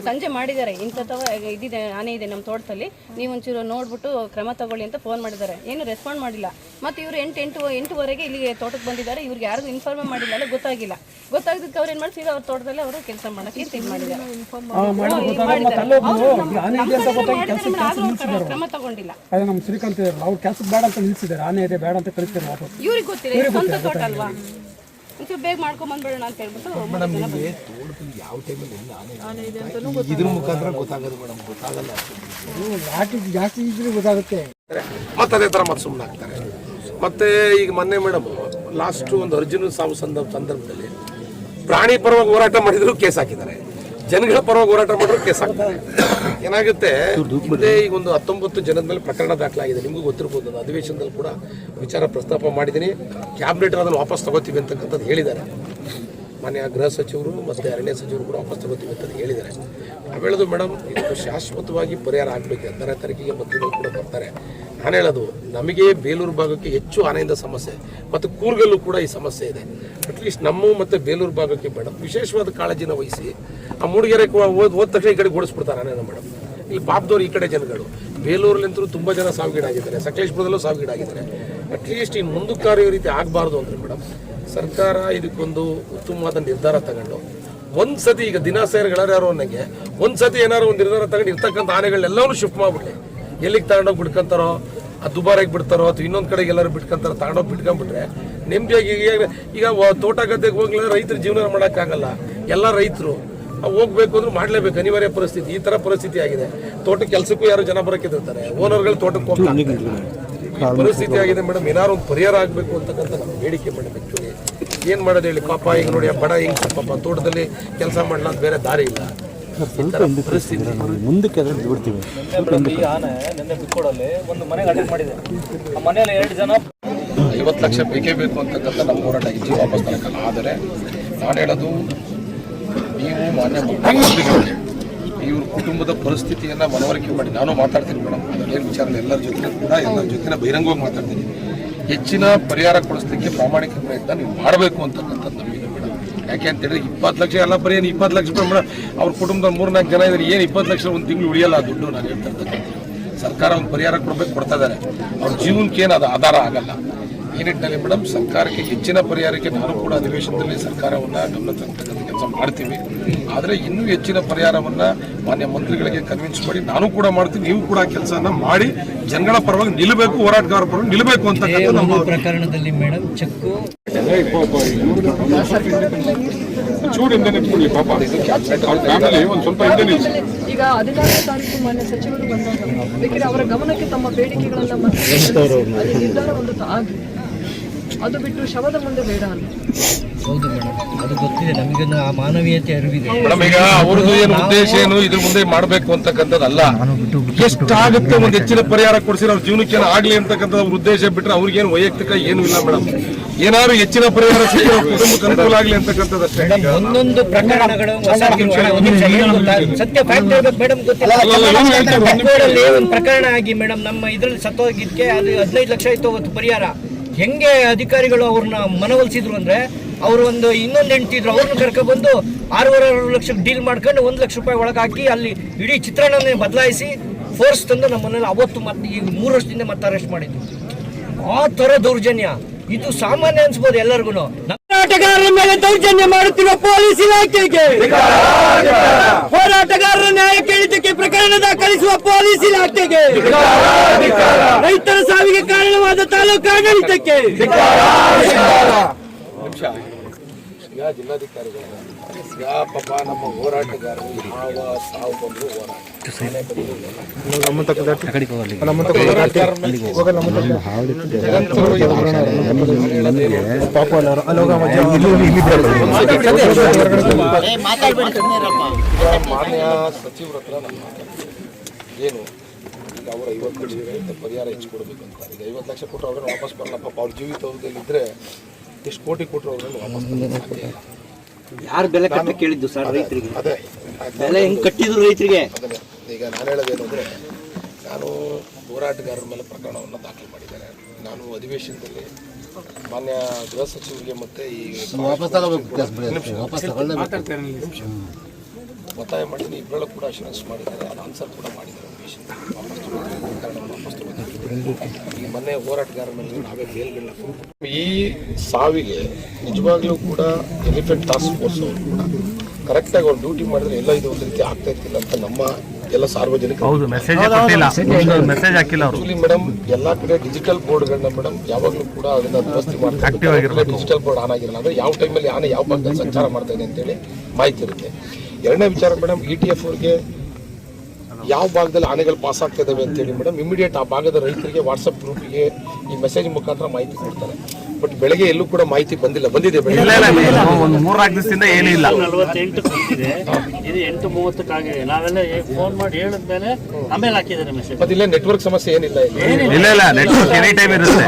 ಸಂಜೆ ಮಾಡಿದ್ದಾರೆ. ಇಂಥದ್ದು ಇದಿದೆ ಆನೆ ಇದೆ ನಮ್ಮ ತೋಟದಲ್ಲಿ. ನೀವು ಒಂಚೂರು ನೋಡ್ಬಿಟ್ಟು ಕ್ರಮ ತಗೊಳ್ಳಿ ಅಂತ ಫೋನ್ ಮಾಡಿದ್ದಾರೆ. ಏನು ರೆಸ್ಪಾಂಡ್ ಮಾಡಿಲ್ಲ. ಮತ್ತೆ ಇವರು ಎಂಟು ಎಂಟು ಎಂಟುವರೆಗೆ ಇಲ್ಲಿಗೆ ತೋಟಕ್ಕೆ ಬಂದಿದ್ದಾರೆ. ಇವ್ರಿಗೆ ಯಾರಿಗೂ ಇನ್ಫಾರ್ಮ್ ಮಾಡಿಲ್ಲ ಅಲ್ಲ ಗೊತ್ತಾಗಿಲ್ಲ. ಗೊತ್ತಾಗದಕ್ಕೆ ಅವ್ರು ಏನು ಮಾಡ್ತೀವಿ? ಸೀದಾ ಅವ್ರ ತೋಟದಲ್ಲಿ ಅವರು ಕೆಲಸ ಮಾಡಕ್ಕೆ ಇದು ಮಾಡಿದ್ದಾರೆ. ಕ್ರಮ ತಗೊಂಡಿಲ್ಲ. ಅದೇ ನಮ್ಮ ಶ್ರೀಕಾಂತ್ ಅವ್ರು ಕೆಲಸ ಬೇಡ ಅಂತ ನಿಲ್ಸಿದ್ದಾರೆ. ಆನೆ ಇದೆ ಬೇಡ ಅಂತ ಕಳಿಸ್ತಾರೆ ವಾಪಸ್. ಇವ್ರಿಗೆ ಗೊತ್ತಿಲ್ಲ ಸ್ವಂತ ತೋಟ ಅಲ್ವಾ? ಒಂಚೂರು ಬೇಗ ಮಾಡ್ಕೊಂಡ್ ಬಂದ್ಬಿಡೋಣ ಅಂತ ಹೇಳ್ಬಿಟ್ಟು ಮೇಡಮ್ ನಿಮಗೆ ತೋಟದಲ್ಲಿ ಯಾವ ಟೈಮಲ್ಲಿ ಎಲ್ಲ ಆನೆ ಇದೆ ಇದ್ರ ಮುಖಾಂತರ ಗೊತ್ತಾಗೋದು ಮೇಡಮ್ ಗೊತ್ತಾಗಲ್ಲ. ಲಾಟಿ ಜಾಸ್ತಿ ಇದ್ರೆ ಗೊತ್ತಾಗುತ್ತೆ. ಮತ್ತೆ ಅದೇ ಥರ ಮತ್ತೆ ಸುಮ್ಮನೆ ಆಗ್ತಾರೆ. ಮತ್ತೆ ಈಗ ಮೊನ್ನೆ ಮೇಡಮ್ ಲಾಸ್ಟ್ ಒಂದು ಅರ್ಜುನ ಸಾವು ಸಂದರ್ಭ ಸಂದರ್ಭದಲ್ಲಿ ಪ್ರಾಣಿ ಪರವಾಗಿ ಹೋರಾಟ ಮಾಡಿದ್ರು ಕೇಸ್ ಹಾಕಿದ್ದಾರೆ. ಜನಗಳ ಪರವಾಗಿ ಹೋರಾಟ ಮಾಡಿದ್ರು ಕೇಸ್ ಏನಾಗುತ್ತೆ ಹಿಂದೆ ಈಗ ಒಂದು ಹತ್ತೊಂಬತ್ತು ಜನದ ಮೇಲೆ ಪ್ರಕರಣ ದಾಖಲಾಗಿದೆ. ನಿಮಗೂ ಗೊತ್ತಿರ್ಬೋದು ಅಧಿವೇಶನದಲ್ಲಿ ಕೂಡ ವಿಚಾರ ಪ್ರಸ್ತಾಪ ಮಾಡಿದ್ದೀನಿ. ಕ್ಯಾಬಿನೆಟ್ ಅದನ್ನು ವಾಪಸ್ ತಗೋತೀವಿ ಅಂತಕ್ಕಂಥದ್ದು ಹೇಳಿದ್ದಾರೆ. ಮಾನ್ಯ ಗೃಹ ಸಚಿವರು ಮತ್ತು ಅರಣ್ಯ ಸಚಿವರು ಕೂಡ ವಾಪಸ್ ತಗೋತೀವಿ ಅಂತ ಹೇಳಿದ್ದಾರೆ ನಾವು ಹೇಳೋದು ಮೇಡಮ್ ಇದಕ್ಕೆ ಶಾಶ್ವತವಾಗಿ ಪರಿಹಾರ ಆಗಬೇಕು. ಹತ್ತನೇ ತಾರೀಕಿಗೆ ಮಂತ್ರಿಗಳು ಕೂಡ ಬರ್ತಾರೆ. ನಾನು ಹೇಳೋದು, ನಮಗೆ ಬೇಲೂರು ಭಾಗಕ್ಕೆ ಹೆಚ್ಚು ಆನೆಯಿಂದ ಸಮಸ್ಯೆ, ಮತ್ತು ಕೂರ್ಗಲ್ಲೂ ಕೂಡ ಈ ಸಮಸ್ಯೆ ಇದೆ. ಅಟ್ಲೀಸ್ಟ್ ನಮ್ಮ ಮತ್ತು ಬೇಲೂರು ಭಾಗಕ್ಕೆ ಮೇಡಮ್ ವಿಶೇಷವಾದ ಕಾಳಜಿನ ವಹಿಸಿ, ಆ ಮೂಡಿಗೆರೆ ಹೋದ ಹೋದ ತಕ್ಷಣ ಈ ಕಡೆ ಓಡಿಸ್ಬಿಡ್ತಾರೆ ಆನೆನ ಮೇಡಮ್ ಇಲ್ಲಿ ಪಾಪದವ್ರು ಈ ಕಡೆ ಜನಗಳು. ಬೇಲೂರಲ್ಲಂತೂ ತುಂಬ ಜನ ಸಾವಿಗೀಡಾಗಿದ್ದಾರೆ. ಸಕಲೇಶ್ಪುರದಲ್ಲೂ ಸಾವಿಗೀಡಾಗಿದ್ದಾರೆ. ಅಟ್ಲೀಸ್ಟ್ ಇನ್ನು ಮುಂದಕ್ಕೆ ಕಾರ್ಯ ರೀತಿ ಆಗಬಾರ್ದು ಅಂದರೆ ಮೇಡಮ್ ಸರ್ಕಾರ ಇದಕ್ಕೊಂದು ಉತ್ತಮವಾದ ನಿರ್ಧಾರ ತಗೊಂಡು ಒಂದ್ಸತಿ ಈಗ ದಿನ ಸೇರ್ಗಳಾರು ಅನ್ನಂಗೆ ಒಂದ್ಸತಿ ಏನಾರು ಒಂದು ನಿರ್ಧಾರ ತಗೊಂಡು ಇರ್ತಕ್ಕಂಥ ಆನೆಗಳನ್ನೆಲ್ಲವೂ ಶಿಫ್ಟ್ ಮಾಡ್ಬಿಡ್ಲಿ ಎಲ್ಲಿಗೆ ತಗೊಂಡೋಗಿ ಬಿಡ್ಕೊಂತಾರೋ ಆ ದುಬಾರಿಗೆ ಬಿಡ್ತಾರೋ ಅಥವಾ ಇನ್ನೊಂದು ಕಡೆಗೆ ಎಲ್ಲರೂ ಬಿಟ್ಕೊಂತಾರೋ ತಗೊಂಡೋಗಿ ಬಿಟ್ಕೊಂಡ್ಬಿಟ್ರೆ ನೆಮ್ಮದಿಯಾಗಿ ಈಗ ತೋಟ ಗದ್ದೆಗೆ ಹೋಗ್ಲಿಲ್ಲ ರೈತರು ಜೀವನ ಮಾಡೋಕ್ಕಾಗಲ್ಲ. ಎಲ್ಲ ರೈತರು ಹೋಗ್ಬೇಕು ಅಂದ್ರೆ ಮಾಡ್ಲೇಬೇಕು ಅನಿವಾರ್ಯ ಪರಿಸ್ಥಿತಿ. ಈ ತರ ಪರಿಸ್ಥಿತಿ ಆಗಿದೆ. ತೋಟ ಕೆಲಸಕ್ಕೂ ಯಾರು ಜನ ಬರಕ್ಕೆ ಇರ್ತಾರೆ ಓನರ್ಗಳು ತೋಟಕ್ಕೆ ಹೋಗ್ತಾರೆ ಪರಿಸ್ಥಿತಿ ಆಗಿದೆ ಮೇಡಮ್. ಏನಾರು ಒಂದು ಪರಿಹಾರ ಆಗಬೇಕು ಅಂತಕ್ಕಂಥ ನಮ್ಮ ಬೇಡಿಕೆ ಮೇಡಮ್ ಆ್ಯಕ್ಚುಲಿ ಏನು ಮಾಡೋದು ಹೇಳಿ? ಪಾಪ ಈಗ ನೋಡಿ ಬಡ ಹಿಂಗೆ ಪಾಪ ತೋಟದಲ್ಲಿ ಕೆಲಸ ಮಾಡಲ್ಲ ಅಂತ ಬೇರೆ ದಾರಿ ಇಲ್ಲ. ಮುಂದಕ್ಕೆ ಅದ್ರಲ್ಲಿ ಬಿಡ್ತೀವಿ. ಐವತ್ತು ಲಕ್ಷ ಬೇಕೇ ಬೇಕು ಅಂತಕ್ಕಂಥ ನಮ್ಮ ಹೋರಾಟ ಇಜ್ಜಿ ವಾಪಸ್ ತರಕಲ್ಲ ಆದರೆ ನಾನು ಹೇಳೋದು ನೀವು ಮಾನ್ಯ ಇವ್ರ ಕುಟುಂಬದ ಪರಿಸ್ಥಿತಿಯನ್ನ ಮನವರಿಕೆ ಮಾಡಿ. ನಾನು ಮಾತಾಡ್ತೀನಿ ಮೇಡಮ್ ಅದೇನು ವಿಚಾರ ಎಲ್ಲರ ಜೊತೆ ಕೂಡ ಎಲ್ಲರ ಜೊತೆ ಬಹಿರಂಗವಾಗಿ ಮಾತಾಡ್ತೀನಿ. ಹೆಚ್ಚಿನ ಪರಿಹಾರ ಕೊಡಿಸ್ಲಿಕ್ಕೆ ಪ್ರಾಮಾಣಿಕ ಪ್ರಯತ್ನ ನೀವು ಮಾಡಬೇಕು ಅಂತಕ್ಕಂಥದ್ದು ನಮಗೆ ಮೇಡಮ್ ಯಾಕೆ ಅಂತ ಹೇಳಿದ್ರೆ ಇಪ್ಪತ್ತು ಲಕ್ಷ ಎಲ್ಲ ಬರೀ ಏನು ಇಪ್ಪತ್ತು ಲಕ್ಷ ಮೇಡಮ್ ಅವ್ರ ಕುಟುಂಬದ ಮೂರ್ನಾಲ್ಕು ಜನ ಇದ್ದಾರೆ ಏನು ಇಪ್ಪತ್ತು ಲಕ್ಷ ಒಂದು ತಿಂಗಳು ಉಳಿಯಲ್ಲ ದುಡ್ಡು ನಾನು ಹೇಳ್ತಾ ಸರ್ಕಾರ ಒಂದು ಪರಿಹಾರ ಕೊಡಬೇಕು ಕೊಡ್ತಾ ಇದ್ದಾರೆ ಅವ್ರ ಜೀವನಕ್ಕೆ ಏನು ಅದು ಆಧಾರ ಆಗಲ್ಲ. ಈ ನಿಟ್ಟಿನಲ್ಲಿ ಮೇಡಮ್ ಸರ್ಕಾರಕ್ಕೆ ಹೆಚ್ಚಿನ ಪರಿಹಾರಕ್ಕೆ ನಾನು ಕೂಡ ಅಧಿವೇಶನದಲ್ಲಿ ಸರ್ಕಾರವನ್ನು ಗಮನ ತರ್ತಕ್ಕಂಥ ಕೆಲಸ ಮಾಡ್ತೀವಿ. ಆದರೆ ಇನ್ನೂ ಹೆಚ್ಚಿನ ಪರಿಹಾರವನ್ನು ಮಾನ್ಯ ಮಂತ್ರಿಗಳಿಗೆ ಕನ್ವಿನ್ಸ್ ಮಾಡಿ ನಾನು ಕೂಡ ಮಾಡ್ತೀನಿ ನೀವು ಕೂಡ ಕೆಲಸನ ಮಾಡಿ ಜನಗಳ ಪರವಾಗಿ ನಿಲ್ಲಬೇಕು ಹೋರಾಟಗಾರರ ಪರವಾಗಿ ನಿಲ್ಲಬೇಕು ಅಂತ ನಮ್ಮ ಪ್ರಕರಣದಲ್ಲಿ ಮೇಡಮ್ ಚೆಕ್ಕು. ಚೂರು ಹಿಂದೆ ನಿಂತ್ಕೊಳ್ಳಿ ಪಾಪ. ಫ್ಯಾಮಿಲಿ ಒಂದು ಸ್ವಲ್ಪ ಹಿಂದೆ ನಿಲ್ಸಿ ಈಗ ಹದಿನಾರನೇ ತಾರೀಕು ಮಾನ್ಯ ಸಚಿವರು ಬಂದಾಗ ಬೇಕಿದ್ರೆ ಅವರ ಗಮನಕ್ಕೆ ತಮ್ಮ ಬೇಡಿಕೆಗಳನ್ನ ಮತ್ತೆ ನಿರ್ಧಾರ ಒಂದು ಆಗಲಿ ಅದು ಬಿಟ್ಟು ಶವದ ಮುಂದೆ ಬೇಡ ಅಂತ. ಹೌದು ಮೇಡಮ್. ಅದು ಗೊತ್ತಿದೆ. ನಮಗೇನು ಆ ಮಾನವೀಯತೆ ಅರಿವಿದೆ. ಮೇಡಮ್ ಈಗ ಅವ್ರದ್ದು ಏನು ಉದ್ದೇಶ ಏನು? ಇದ್ರ ಮುಂದೆ ಮಾಡಬೇಕು ಅಂತಕ್ಕಂಥದ್ದಲ್ಲ. ಎಷ್ಟಾಗುತ್ತೆ ಒಂದು ಹೆಚ್ಚಿನ ಪರಿಹಾರ ಕೊಡಿಸಿ ಅವ್ರ ಜೀವನಕ್ಕೆ ಏನೋ ಆಗ್ಲಿ ಅಂತಕ್ಕಂಥ ಅವ್ರ ಉದ್ದೇಶ ಬಿಟ್ರೆ ಅವ್ರಿಗೇನು ವೈಯಕ್ತಿಕ ಏನು ಇಲ್ಲ ಮೇಡಮ್. ಏನಾದ್ರು ಹೆಚ್ಚಿನ ಪರಿಹಾರ ಸಿಕ್ಕಿ ಅವ್ರ ಕುಟುಂಬಕ್ಕೆ ಅನುಕೂಲ ಆಗ್ಲಿ ಅಂತಕ್ಕಂಥದ್ದಷ್ಟೇ ಈಗ ಒಂದೊಂದು ಪ್ರಕರಣಗಳು? ಸತ್ಯ ಫ್ಯಾಕ್ಟ್ ಹೇಳ್ಬೇಕು ಮೇಡಮ್ ಗೊತ್ತಿಲ್ಲ. ಒಂದು ಪ್ರಕರಣ ಆಗಿ ಮೇಡಮ್ ನಮ್ಮ ಇದ್ರಲ್ಲಿ ಸತ್ತೋಗಿದ್ಕೆ ಅದು ಹದಿನೈದು ಲಕ್ಷ ಇತ್ತು ಅವತ್ತು ಪರಿಹಾರ. ಹೆಂಗೆ ಅಧಿಕಾರಿಗಳು ಅವ್ರನ್ನ ಮನವೊಲಿಸಿದ್ರು ಅಂದ್ರೆ ಅವ್ರು ಒಂದು ಇನ್ನೊಂದು ಹೆಂಡ್ತಿದ್ರು ಅವ್ರನ್ನ ಕರ್ಕೊಬಂದು ಆರೂವರೆ ಆರು ಲಕ್ಷಕ್ಕೆ ಡೀಲ್ ಮಾಡ್ಕೊಂಡು ಒಂದು ಲಕ್ಷ ರೂಪಾಯಿ ಒಳಗೆ ಹಾಕಿ ಅಲ್ಲಿ ಇಡೀ ಚಿತ್ರಣನೇ ಬದಲಾಯಿಸಿ ಫೋರ್ಸ್ ತಂದು ನಮ್ಮನ್ನೆಲ್ಲ ಅವತ್ತು ಮತ್ತೆ ಈಗ ಮೂರು ವರ್ಷದಿಂದ ಮತ್ತೆ ಅರೆಸ್ಟ್ ಮಾಡಿದ್ರು ಆ ತರ ದೌರ್ಜನ್ಯ. ಇದು ಸಾಮಾನ್ಯ ಅನ್ಸ್ಬೋದು ಎಲ್ಲರಿಗೂ ಹೋರಾಟಗಾರರ ಮೇಲೆ ದೌರ್ಜನ್ಯ ಮಾಡುತ್ತಿರುವ ಪೊಲೀಸ್ ಇಲಾಖೆಗೆ. ಹೋರಾಟಗಾರರ ನ್ಯಾಯ ಕೇಳಿದ್ದಕ್ಕೆ ಪ್ರಕರಣ ದಾಖಲಿಸುವ ಪೊಲೀಸ್ ಇಲಾಖೆಗೆ. ರೈತರ ಸಾವಿಗೆ ಕಾರಣವಾದ ತಾಲೂಕು ಆಡಳಿತಕ್ಕೆ. ಈಗ ಜಿಲ್ಲಾಧಿಕಾರಿಗಳ ಈಗ ಪಾಪ ನಮ್ಮ ಹೋರಾಟಗಾರರು ಯಾವ ಸಾವು ಬಂದ್ರು ಹೋರಾಟ. ಮಾನ್ಯ ಸಚಿವರ ಹತ್ರ ಮಾತಾಡ್ತೀನಿ. ಏನು? ಈಗ ಅವ್ರ ಐವತ್ತು ಲಕ್ಷ ಪರಿಹಾರ ಹೆಚ್ಚು ಕೊಡಬೇಕು ಅಂತ. ಈಗ ಐವತ್ತು ಲಕ್ಷ ಕೊಟ್ಟರು ಅವ್ರನ್ನ ವಾಪಸ್ ಬರಲ್ಲ ಪಾಪ ಅವ್ರ ಜೀವಿತದಲ್ಲಿ ಇದ್ರೆ ಎಷ್ಟು ಕೋಟಿ ಕೊಟ್ಟರು ಅವ್ರನ್ನ ವಾಪಸ್ ಯಾರು ಬೆಲೆ ಕಟ್ಟ ಕೇಳಿದ್ದು ಸರ್ ರೈತರಿಗೆ? ಅದೇ. ಬೆಲೆ ಹೆಂಗೆ ಕಟ್ಟಿದ್ರು ರೈತರಿಗೆ? ಅದನ್ನೇ ಈಗ ನಾನು ಹೇಳೋದೇನು ಅಂದರೆ ನಾನು ಹೋರಾಟಗಾರರ ಮೇಲೆ ಪ್ರಕರಣವನ್ನು ದಾಖಲು ಮಾಡಿದ್ದಾರೆ. ನಾನು ಅಧಿವೇಶನದಲ್ಲಿ ಮಾನ್ಯ ಗೃಹ ಸಚಿವರಿಗೆ ಮತ್ತೆ ಈ ನಿಮಿಷ. ಒತ್ತಾಯ ಮಾಡಿದ್ದೀನಿ ಇಬ್ಬರಲ್ಲೂ ಕೂಡ ಅಶ್ಯೂರೆನ್ಸ್ ಮಾಡಿದ್ದಾರೆ. ಆನ್ಸರ್ ಕೂಡ ಮಾಡಿದ್ದಾರೆ ಅಧಿವೇಶನದಲ್ಲಿ. ವಾಪಸ್ ತಗೊಳ್ತಾರೆ, ಪ್ರಕರಣವನ್ನು ವಾಪಸ್ ತಗೊಳ್ತಾರೆ. ಈ ಮೊನ್ನೆ ಹೋರಾಟಗಾರ ಮೇಲೆ ನಾವೇ ಮೇಲ್ಗಳನ್ನ ಈ ಸಾವಿಗೆ ನಿಜವಾಗ್ಲೂ ಕೂಡ ಎಲಿಫೆಂಟ್ ಟಾಸ್ಕ್ ಫೋರ್ಸ್ ಅವರು ಕೂಡ ಕರೆಕ್ಟಾಗಿ ಅವ್ರು ಡ್ಯೂಟಿ ಮಾಡಿದ್ರೆ ಎಲ್ಲ ಇದು ಒಂದು ರೀತಿ ಆಗ್ತಾ ಇರ್ತಿಲ್ಲ ಅಂತ ನಮ್ಮ ಎಲ್ಲ ಸಾರ್ವಜನಿಕ ಹೌದು ಮೆಸೇಜ್ ಕೊಟ್ಟಿಲ್ಲ ಮೆಸೇಜ್ ಹಾಕಿಲ್ಲ. ಅವರು. ಆಕ್ಚುಲಿ ಮೇಡಮ್ ಎಲ್ಲಾ ಕಡೆ ಡಿಜಿಟಲ್ ಬೋರ್ಡ್ಗಳನ್ನ ಮೇಡಮ್ ಯಾವಾಗಲೂ ಕೂಡ ಅದನ್ನ ದುರಸ್ತಿ ಮಾಡ್ತಾರೆ ಡಿಜಿಟಲ್ ಬೋರ್ಡ್ ಆನ್ ಆಗಿರಲ್ಲ. ಅಂದ್ರೆ ಯಾವ ಟೈಮಲ್ಲಿ ಆನೆ ಯಾವ ಭಾಗದಲ್ಲಿ ಸಂಚಾರ ಮಾಡ್ತಾ ಇದೆ ಅಂತೇಳಿ ಮಾಹಿತಿ ಇರುತ್ತೆ. ಎರಡನೇ ವಿಚಾರ ಮೇಡಮ್ ಇ ಟಿ ಎಫ್ ಅವ್ರಿಗೆ ಯಾವ ಭಾಗದಲ್ಲಿ ಆನೆಗಳು ಪಾಸ್ ಆಗ್ತಾ ಇದಾವೆ ಅಂತೇಳಿ ಮೇಡಮ್ ಇಮಿಡಿಯೇಟ್ ಆ ಭಾಗದ ರೈತರಿಗೆ ವಾಟ್ಸಪ್ ಗ್ರೂಪಿಗೆ ಈ ಮೆಸೇಜ್ ಮುಖಾಂತರ ಮಾಹಿತಿ ಕೊಡ್ತಾರೆ. ಬಟ್ ಬೆಳಗ್ಗೆ ಎಲ್ಲೂ ಕೂಡ ಮಾಹಿತಿ ಬಂದಿಲ್ಲ ಬಂದಿದೆ ಒಂದು ಮೂರ್ನಾಲ್ಕು ದಿವಸದಿಂದ ಏನೂ ಇಲ್ಲ. ನಲವತ್ತೆಂಟು ಇದು ಎಂಟು ಮೂವತ್ತಕ್ಕಾಗಿದೆ ನಾವೆಲ್ಲ ಫೋನ್ ಮಾಡಿ ಹೇಳಿದ್ಮೇಲೆ ಆಮೇಲೆ ಹಾಕಿದ್ದಾರೆ ಮೆಸೇಜ್ ಮತ್ತೆ ಇಲ್ಲೇ ನೆಟ್ವರ್ಕ್ ಸಮಸ್ಯೆ ಏನಿಲ್ಲ ಇಲ್ಲಿ. ಇಲ್ಲ ನೆಟ್ವರ್ಕ್ ಎನಿ ಟೈಮ್ ಇರುತ್ತೆ.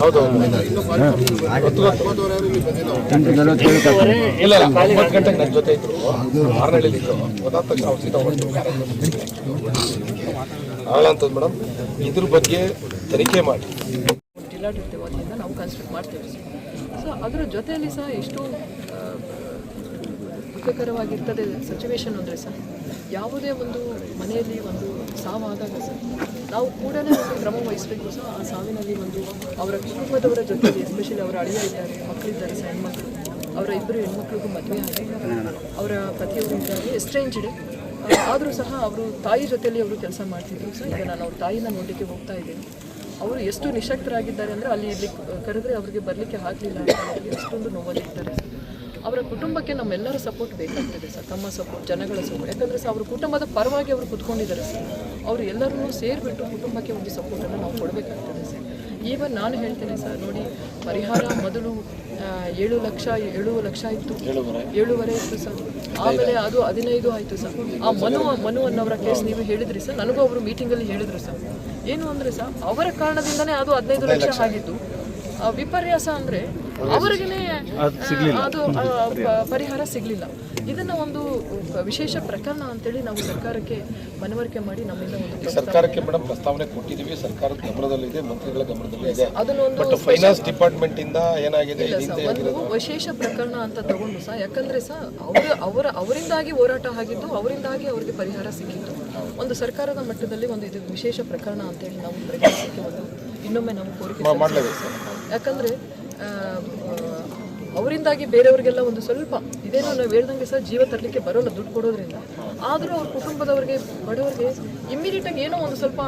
ಹೌದು ಇಲ್ಲ ಇಲ್ಲ ಒಂಬತ್ತು ಗಂಟೆಗೆ ನನ್ನ ಜೊತೆ ಇದ್ರು ಆರ್ನಳ್ಳಿ ಇದ್ರು ತಕ್ಷಣ ಅವ್ರು ಆಗಲ್ಲ ಅಂತದ್ ಮೇಡಮ್ ಇದ್ರ ಬಗ್ಗೆ ತನಿಖೆ ಮಾಡಿ. ಜಿಲ್ಲಾಡಳಿತ ವತಿಯಿಂದ ನಾವು ಕನ್ಸ್ಟ್ರಕ್ಟ್ ಮಾಡ್ತೇವೆ. ಸೊ ಅದರ ಜೊತೆಯಲ್ಲಿ ಸಹ ಎಷ್ಟು ದುಃಖಕರವಾಗಿರ್ತದೆ ಸಿಚುವೇಶನ್ ಅಂದರೆ ಸರ್ ಯಾವುದೇ ಒಂದು ಮನೆಯಲ್ಲಿ ಒಂದು ಸಾವಾದಾಗ ಸರ್ ನಾವು ಕೂಡ ಒಂದು ಕ್ರಮ ವಹಿಸಬೇಕು ಸಹ ಆ ಸಾವಿನಲ್ಲಿ ಒಂದು ಅವರ ಕುಟುಂಬದವರ ಜೊತೆಗೆ ಎಸ್ಪೆಷಲಿ ಅವರ ಅಳಿಯ ಇದ್ದಾರೆ, ಮಕ್ಕಳಿದ್ದಾರೆ ಸರ್ ಹೆಣ್ಮಕ್ಳು. ಅವರ ಇಬ್ಬರು ಹೆಣ್ಮಕ್ಳಿಗೂ ಮದುವೆ ಆಗಿ ಅವರ ಪತಿಯವರು ಇದ್ದಾರೆ ಎಸ್ಟ್ರೇಂಜ್ಡ್ ಆದರೂ ಸಹ ಅವರು ತಾಯಿ ಜೊತೆಯಲ್ಲಿ ಅವರು ಕೆಲಸ ಮಾಡ್ತಿದ್ರು ಸರ್ ಈಗ ನಾನು ಅವ್ರ ತಾಯಿನ ನೋಡಲಿಕ್ಕೆ ಹೋಗ್ತಾ ಇದ್ದೀನಿ. ಅವರು ಎಷ್ಟು ನಿಶಕ್ತರಾಗಿದ್ದಾರೆ ಅಂದರೆ ಅಲ್ಲಿ ಇಲ್ಲಿ ಕರೆದ್ರೆ ಅವರಿಗೆ ಬರಲಿಕ್ಕೆ ಆಗಲಿಲ್ಲ ಅಂತ ಎಷ್ಟೊಂದು ನೋವಲ್ಲಿರ್ತಾರೆ. ಅವರ ಕುಟುಂಬಕ್ಕೆ ನಮ್ಮೆಲ್ಲರ ಸಪೋರ್ಟ್ ಬೇಕಾಗ್ತದೆ ಸರ್. ತಮ್ಮ ಸಪೋರ್ಟ್ ಜನಗಳ ಸಪೋರ್ಟ್ ಯಾಕಂದರೆ ಸರ್ ಅವ್ರ ಕುಟುಂಬದ ಪರವಾಗಿ ಅವರು ಕುತ್ಕೊಂಡಿದ್ದಾರೆ ಸರ್. ಅವರು ಎಲ್ಲರೂ ಸೇರಿಬಿಟ್ಟು ಕುಟುಂಬಕ್ಕೆ ಒಂದು ಸಪೋರ್ಟನ್ನು ನಾವು ಕೊಡಬೇಕಾಗ್ತದೆ ಸರ್. ಈವನ್ ನಾನು ಹೇಳ್ತೇನೆ ಸರ್ ನೋಡಿ ಪರಿಹಾರ ಮೊದಲು ಏಳು ಲಕ್ಷ ಏಳು ಲಕ್ಷ ಇತ್ತು. ಏಳುವರೆ. ಇತ್ತು ಸರ್. ಆಮೇಲೆ ಅದು ಹದಿನೈದು ಆಯಿತು ಸರ್. ಆ ಮನು ಮನು ಅನ್ನೋರ ಕೇಸ್ ನೀವು ಹೇಳಿದ್ರಿ ಸರ್. ನನಗೂ ಅವರು ಮೀಟಿಂಗಲ್ಲಿ ಹೇಳಿದರು ಸರ್. ಏನು ಅಂದ್ರೆ ಸರ್ ಅವರ ಕಾರಣದಿಂದನೇ ಅದು ಹದಿನೈದು ಲಕ್ಷ ಆಗಿದ್ದು ವಿಪರ್ಯಾಸ ಅಂದ್ರೆ ಅವರಿಗೇ ಅದು ಪರಿಹಾರ ಸಿಗಲಿಲ್ಲ. ಇದನ್ನ ಒಂದು ವಿಶೇಷ ಪ್ರಕರಣ ಅಂತೇಳಿ ನಾವು ಸರ್ಕಾರಕ್ಕೆ ಮನವರಿಕೆ ಮಾಡಿ ನಮ್ಮಿಂದ ಒಂದು ಸರ್ಕಾರಕ್ಕೆ ಮೇಡಮ್ ಪ್ರಸ್ತಾವನೆ ಕೊಟ್ಟಿದ್ದೀವಿ. ಸರ್ಕಾರದ ಗಮನದಲ್ಲಿದೆ ಮಂತ್ರಿಗಳ ಗಮನದಲ್ಲಿ ಇದೆ. ಅದನ್ನೊಂದು ಬಟ್ ಫೈನಾನ್ಸ್ ಡಿಪಾರ್ಟ್ಮೆಂಟ್ ಇಂದ ಏನಾಗಿದೆ ವಿಶೇಷ ಪ್ರಕರಣ ಅಂತ ತಗೊಂಡು ಸಹ ಯಾಕಂದ್ರೆ ಸಹ ಅವರ ಅವರ ಅವರಿಂದಾಗಿ ಹೋರಾಟ ಆಗಿದ್ದು ಅವರಿಂದಾಗಿ ಅವರಿಗೆ ಪರಿಹಾರ ಸಿಕ್ಕಿತ್ತು. ಒಂದು ಸರ್ಕಾರದ ಮಟ್ಟದಲ್ಲಿ ಒಂದು ಇದು ವಿಶೇಷ ಪ್ರಕರಣ ಅಂತೇಳಿ ನಾವು ಇನ್ನೊಮ್ಮೆ ನಾವು ಕೋರಿಕೆ. ಯಾಕಂದ್ರೆ ಅವರಿಂದಾಗಿ ಬೇರೆಯವರಿಗೆಲ್ಲ ಒಂದು ಸ್ವಲ್ಪ ಇದೇನು ನಾವು ಹೇಳ್ದಂಗೆ ಸರ್ ಜೀವ ತರಲಿಕ್ಕೆ ಬರೋಲ್ಲ ದುಡ್ಡು ಕೊಡೋದ್ರಿಂದ. ಆದರೂ ಅವ್ರ ಕುಟುಂಬದವ್ರಿಗೆ, ಬಡವರಿಗೆ ಇಮ್ಮಿಡಿಯೇಟಾಗಿ ಏನೋ ಒಂದು ಸ್ವಲ್ಪ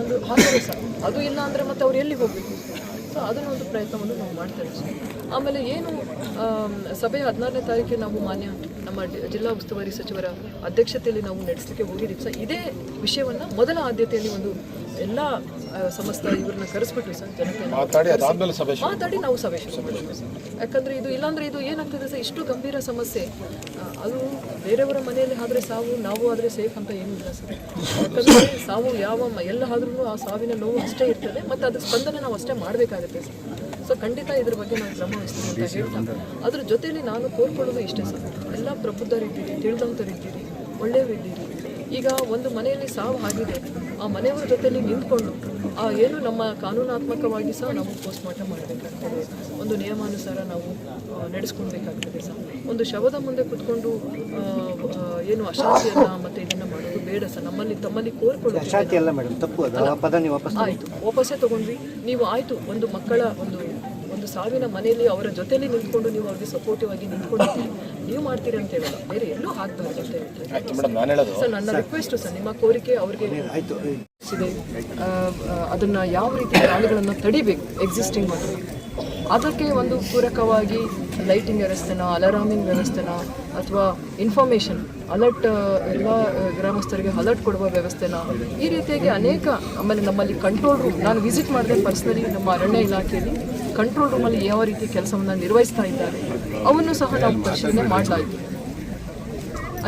ಒಂದು ಹಾಕೋದು ಸರ್ ಅದು ಇಲ್ಲ ಅಂದರೆ ಮತ್ತೆ ಅವ್ರು ಎಲ್ಲಿ ಹೋಗಬೇಕು? ಸೊ ಅದನ್ನ ಒಂದು ಪ್ರಯತ್ನವನ್ನು ನಾವು ಮಾಡ್ತೇವೆ ಆಮೇಲೆ ಏನು ಸಭೆ ಹದಿನಾರನೇ ತಾರೀಕಿಗೆ ನಾವು ಮಾನ್ಯ ನಮ್ಮ ಜಿಲ್ಲಾ ಉಸ್ತುವಾರಿ ಸಚಿವರ ಅಧ್ಯಕ್ಷತೆಯಲ್ಲಿ ನಾವು ನಡೆಸಲಿಕ್ಕೆ ಹೋಗಿದ್ದೀವಿ ಸರ್. ಇದೇ ವಿಷಯವನ್ನು ಮೊದಲ ಆದ್ಯತೆಯಲ್ಲಿ ಒಂದು ಎಲ್ಲ ಸಮಸ್ತ ಇವ್ರನ್ನ ಕರೆಸ್ಬಿಟ್ಟು ಸರ್ ಜನಕ್ಕೆ. ಮಾತಾಡಿ ಅದಾದ್ಮೇಲೆ ಸಭೆ ಮಾತಾಡಿ ನಾವು ಸಭೆ ಶುರು ಮಾಡಿದ್ವಿ ಸರ್. ಯಾಕಂದ್ರೆ ಇದು ಇಲ್ಲಾಂದ್ರೆ ಇದು ಏನಾಗ್ತದೆ ಸರ್ ಇಷ್ಟು ಗಂಭೀರ ಸಮಸ್ಯೆ. ಅದು ಬೇರೆಯವರ ಮನೆಯಲ್ಲಿ ಆದ್ರೆ ಸಾವು ನಾವು ಆದ್ರೆ ಸೇಫ್ ಅಂತ ಏನೂ ಇಲ್ಲ ಸರ್. ಯಾಕಂದ್ರೆ ಸಾವು ಯಾವ ಎಲ್ಲ ಆದ್ರೂ ಆ ಸಾವಿನ ನೋವು ಅಷ್ಟೇ ಇರ್ತದೆ ಮತ್ತೆ ಅದ್ರ ಸ್ಪಂದನೆ ನಾವು ಅಷ್ಟೇ ಮಾಡಬೇಕಾಗುತ್ತೆ ಸರ್. ಸೊ ಖಂಡಿತ ಇದ್ರ ಬಗ್ಗೆ ನಾನು ಕ್ರಮ ವಹಿಸ್ತೀನಿ ಅಂತ ಹೇಳ್ತಾ. ಅದ್ರ ಜೊತೆಯಲ್ಲಿ ನಾನು ಕೋರ್ಕೊಳ್ಳೋದು ಇಷ್ಟೇ ಸರ್. ಎಲ್ಲ ಪ್ರಬುದ್ಧರಿದ್ದೀರಿ ತಿಳಿದಂಥರಿದ್ದೀರಿ ಒಳ್ಳೆಯವರಿದ್ದೀರಿ. ಈಗ ಒಂದು ಮನೆಯಲ್ಲಿ ಸಾವು ಆಗಿದೆ. ಆ ಮನೆಯವರ ಜೊತೆಯಲ್ಲಿ ನಿಂತ್ಕೊಂಡು ಆ ಏನು ನಮ್ಮ ಕಾನೂನಾತ್ಮಕವಾಗಿ ಸಹ ನಾವು ಪೋಸ್ಟ್ ಮಾರ್ಟಮ್ ಮಾಡಬೇಕಾಗ್ತದೆ. ಒಂದು ನಿಯಮಾನುಸಾರ ನಾವು ನಡೆಸ್ಕೊಳ್ಬೇಕಾಗ್ತದೆ ಸಹ. ಒಂದು ಶವದ ಮುಂದೆ ಕುತ್ಕೊಂಡು ಏನು ಅಶಾಂತಿಯನ್ನ ಮತ್ತೆ ಇದನ್ನ ಮಾಡೋದು ಬೇಡ ಸರ್. ನಮ್ಮಲ್ಲಿ ತಮ್ಮಲ್ಲಿ ಕೋರ್ಕೊಳ್ಳೋದು ಆಯ್ತು. ವಾಪಸ್ಸೇ ತಗೊಂಡ್ವಿ. ನೀವು ಆಯ್ತು. ಒಂದು ಮಕ್ಕಳ ಒಂದು ಒಂದು ಸಾವಿನ ಮನೆಯಲ್ಲಿ ಅವರ ಜೊತೆಯಲ್ಲಿ ನಿಂತ್ಕೊಂಡು ನೀವು ಅವ್ರಿಗೆ ಸಪೋರ್ಟಿವ್ ಆಗಿ ನಿಂತ್ಕೊಂಡಿದ್ದೀರಿ. ನೀವು ಮಾಡ್ತೀರಿ ಅಂತ ಹೇಳಲ್ಲ ಬೇರೆ ಎಲ್ಲೂ ಆಗ್ಬಾರ್ದು ಅಂತ ಹೇಳ್ತಾರೆ. ಸರ್ ನನ್ನ ರಿಕ್ವೆಸ್ಟ್ ಸರ್ ನಿಮ್ಮ ಕೋರಿಕೆ ಅವ್ರಿಗೆ ಇದೆ. ಅದನ್ನ ಯಾವ ರೀತಿ ಪ್ರಾಣಿಗಳನ್ನು ತಡಿಬೇಕು ಎಕ್ಸಿಸ್ಟಿಂಗ್ ಮಾಡಿ ಅದಕ್ಕೆ ಒಂದು ಪೂರಕವಾಗಿ ಲೈಟಿಂಗ್ ವ್ಯವಸ್ಥೆನ ಅಲಾರಾಮಿಂಗ್ ವ್ಯವಸ್ಥೆನ ಅಥವಾ ಇನ್ಫಾರ್ಮೇಶನ್ ಅಲರ್ಟ್ ಎಲ್ಲ ಗ್ರಾಮಸ್ಥರಿಗೆ ಅಲರ್ಟ್ ಕೊಡುವ ವ್ಯವಸ್ಥೆನ ಈ ರೀತಿಯಾಗಿ ಅನೇಕ ಆಮೇಲೆ ನಮ್ಮಲ್ಲಿ ಕಂಟ್ರೋಲ್ ರೂಮ್ ನಾನು ವಿಸಿಟ್ ಮಾಡಿದೆ ಪರ್ಸ್ನಲಿ ನಮ್ಮ ಅರಣ್ಯ ಇಲಾಖೆಯಲ್ಲಿ. ಕಂಟ್ರೋಲ್ ರೂಮಲ್ಲಿ ಯಾವ ರೀತಿ ಕೆಲಸವನ್ನು ನಿರ್ವಹಿಸ್ತಾ ಇದ್ದಾರೆ, ಅವನ್ನು ಸಹ ನಾವು ಪರಿಶೀಲನೆ ಮಾಡಲಾಯಿತು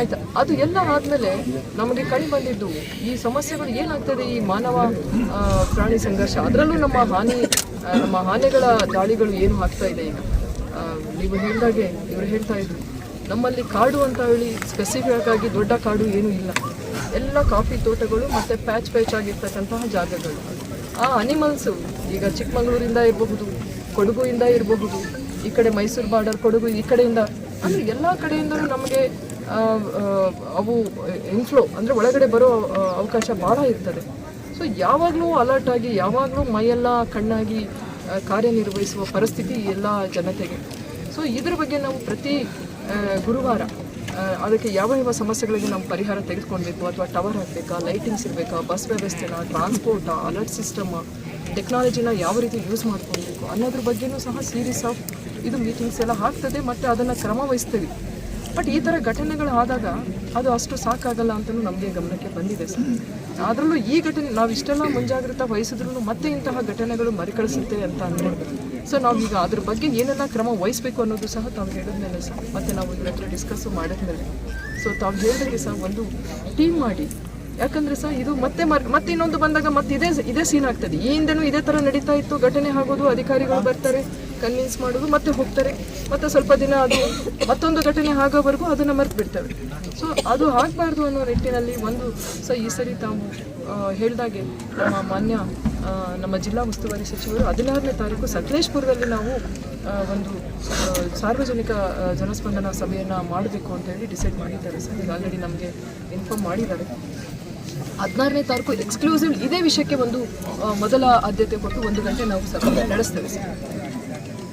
ಆಯ್ತಾ? ಅದು ಎಲ್ಲ ಆದಮೇಲೆ ನಮಗೆ ಕೈ ಬಂದಿದ್ದು ಈ ಸಮಸ್ಯೆಗಳು ಏನಾಗ್ತದೆ, ಈ ಮಾನವ ಪ್ರಾಣಿ ಸಂಘರ್ಷ? ಅದರಲ್ಲೂ ನಮ್ಮ ಹಾನಿ ನಮ್ಮ ಆನೆಗಳ ದಾಳಿಗಳು ಏನು ಆಗ್ತಾ ಇದೆ ಈಗ? ನೀವು ಹೇಳಿದಾಗೆ, ಇವರು ಹೇಳ್ತಾ ಇದ್ರು. ನಮ್ಮಲ್ಲಿ ಕಾಡು ಅಂತ ಹೇಳಿ ಸ್ಪೆಸಿಫಿಕ್ ಆಗಿ ದೊಡ್ಡ ಕಾಡು ಏನೂ ಇಲ್ಲ. ಎಲ್ಲ ಕಾಫಿ ತೋಟಗಳು ಮತ್ತು ಪ್ಯಾಚ್ ಪ್ಯಾಚ್ ಆಗಿರ್ತಕ್ಕಂತಹ ಜಾಗಗಳು. ಆ ಅನಿಮಲ್ಸು ಈಗ ಚಿಕ್ಕಮಗಳೂರಿಂದ ಇರಬಹುದು ಕೊಡಗುಯಿಂದ ಇರಬಹುದು, ಈ ಕಡೆ ಮೈಸೂರು ಬಾರ್ಡರ್ ಕೊಡಗು, ಈ ಕಡೆಯಿಂದ, ಅಂದರೆ ಎಲ್ಲ ಕಡೆಯಿಂದಲೂ ನಮಗೆ ಅವು ಇನ್ಫ್ಲೋ ಅಂದರೆ ಒಳಗಡೆ ಬರೋ ಅವಕಾಶ ಭಾಳ ಇರ್ತದೆ. ಸೊ ಯಾವಾಗಲೂ ಅಲರ್ಟ್ ಆಗಿ, ಯಾವಾಗಲೂ ಮೈಯೆಲ್ಲ ಕಣ್ಣಾಗಿ ಕಾರ್ಯನಿರ್ವಹಿಸುವ ಪರಿಸ್ಥಿತಿ ಎಲ್ಲ ಜನತೆಗೆ. ಸೊ ಇದ್ರ ಬಗ್ಗೆ ನಾವು ಪ್ರತಿ ಗುರುವಾರ ಅದಕ್ಕೆ ಯಾವ ಯಾವ ಸಮಸ್ಯೆಗಳಿಗೆ ನಾವು ಪರಿಹಾರ ತೆಗೆದುಕೊಳ್ಬೇಕು, ಅಥವಾ ಟವರ್ ಹಾಕಬೇಕಾ ಲೈಟಿಂಗ್ಸ್ ಇರಬೇಕಾ ಬಸ್ ವ್ಯವಸ್ಥೆನ ಟ್ರಾನ್ಸ್ಪೋರ್ಟಾ ಅಲರ್ಟ್ ಸಿಸ್ಟಮ್ ಟೆಕ್ನಾಲಜಿನ ಯಾವ ರೀತಿ ಯೂಸ್ ಮಾಡ್ಕೊಳ್ಬೇಕು ಅನ್ನೋದ್ರ ಬಗ್ಗೆನೂ ಸಹ ಸೀರೀಸ್ ಆಫ್ ಇದು ಮೀಟಿಂಗ್ಸ್ ಎಲ್ಲ ಆಗ್ತದೆ, ಮತ್ತು ಅದನ್ನು ಕ್ರಮ ವಹಿಸ್ತೀವಿ. ಬಟ್ ಈ ಥರ ಘಟನೆಗಳು ಆದಾಗ ಅದು ಅಷ್ಟು ಸಾಕಾಗಲ್ಲ ಅಂತಲೂ ನಮಗೆ ಗಮನಕ್ಕೆ ಬಂದಿದೆ ಸರ್. ಅದರಲ್ಲೂ ಈ ಘಟನೆ, ನಾವು ಇಷ್ಟೆಲ್ಲ ಮುಂಜಾಗ್ರತೆ ವಹಿಸಿದ್ರು ಮತ್ತೆ ಇಂತಹ ಘಟನೆಗಳು ಮರುಕಳಿಸುತ್ತೆ ಅಂತ ಅಂದರೆ ಸೊ ಈಗ ಅದ್ರ ಬಗ್ಗೆ ಏನೆಲ್ಲ ಕ್ರಮ ವಹಿಸ್ಬೇಕು ಅನ್ನೋದು ಸಹ ತಾವು ಹೇಳಿದ್ಮೇಲೆ ಸರ್, ಮತ್ತೆ ನಾವು ಇವ್ರ ಹತ್ರ ಡಿಸ್ಕಸ್ಸು ಮಾಡಿದ್ಮೇಲೆ. ಸೊ ತಾವು ಹೇಳಿದಂಗೆ ಸರ್ ಒಂದು ಟೀಮ್ ಮಾಡಿ ಯಾಕಂದ್ರೆ ಸರ್, ಇದು ಮತ್ತೆ ಮತ್ತೆ ಇನ್ನೊಂದು ಬಂದಾಗ ಮತ್ತೆ ಇದೇ ಇದೇ ಸೀನ್ ಆಗ್ತದೆ. ಈ ಹಿಂದೆನೂ ಇದೇ ಥರ ನಡೀತಾ ಇತ್ತು. ಘಟನೆ ಆಗೋದು, ಅಧಿಕಾರಿಗಳು ಬರ್ತಾರೆ ಕನ್ವಿನ್ಸ್ ಮಾಡೋದು, ಮತ್ತೆ ಹೋಗ್ತಾರೆ. ಮತ್ತೆ ಸ್ವಲ್ಪ ದಿನ ಅದು ಮತ್ತೊಂದು ಘಟನೆ ಆಗೋವರೆಗೂ ಅದನ್ನು ಮರ್ತು ಬಿಡ್ತವೆ ಸೊ ಅದು ಆಗಬಾರ್ದು ಅನ್ನೋ ನಿಟ್ಟಿನಲ್ಲಿ ಒಂದು ಸೊ, ಈ ಸರಿ ತಾವು ಹೇಳಿದಾಗೆ ನಮ್ಮ ಮಾನ್ಯ ನಮ್ಮ ಜಿಲ್ಲಾ ಉಸ್ತುವಾರಿ ಸಚಿವರು ಹದಿನಾರನೇ ತಾರೀಕು ಸಕಲೇಶ್ಪುರದಲ್ಲಿ ನಾವು ಒಂದು ಸಾರ್ವಜನಿಕ ಜನಸ್ಪಂದನ ಸಭೆಯನ್ನು ಮಾಡಬೇಕು ಅಂತ ಹೇಳಿ ಡಿಸೈಡ್ ಮಾಡಿದ್ದಾರೆ ಸರ್. ಈಗ ಆಲ್ರೆಡಿ ನಮಗೆ ಇನ್ಫಾರ್ಮ್ ಮಾಡಿದ್ದಾರೆ. ಹದಿನಾರನೇ ತಾರೀಕು ಎಕ್ಸ್ಕ್ಲೂಸಿವ್ ಇದೇ ವಿಷಯಕ್ಕೆ ಒಂದು ಮೊದಲ ಆದ್ಯತೆ ಕೊಟ್ಟು ಒಂದು ಗಂಟೆ ನಾವು ಸಭೆ ನಡೆಸ್ತೇವೆ ಸರ್.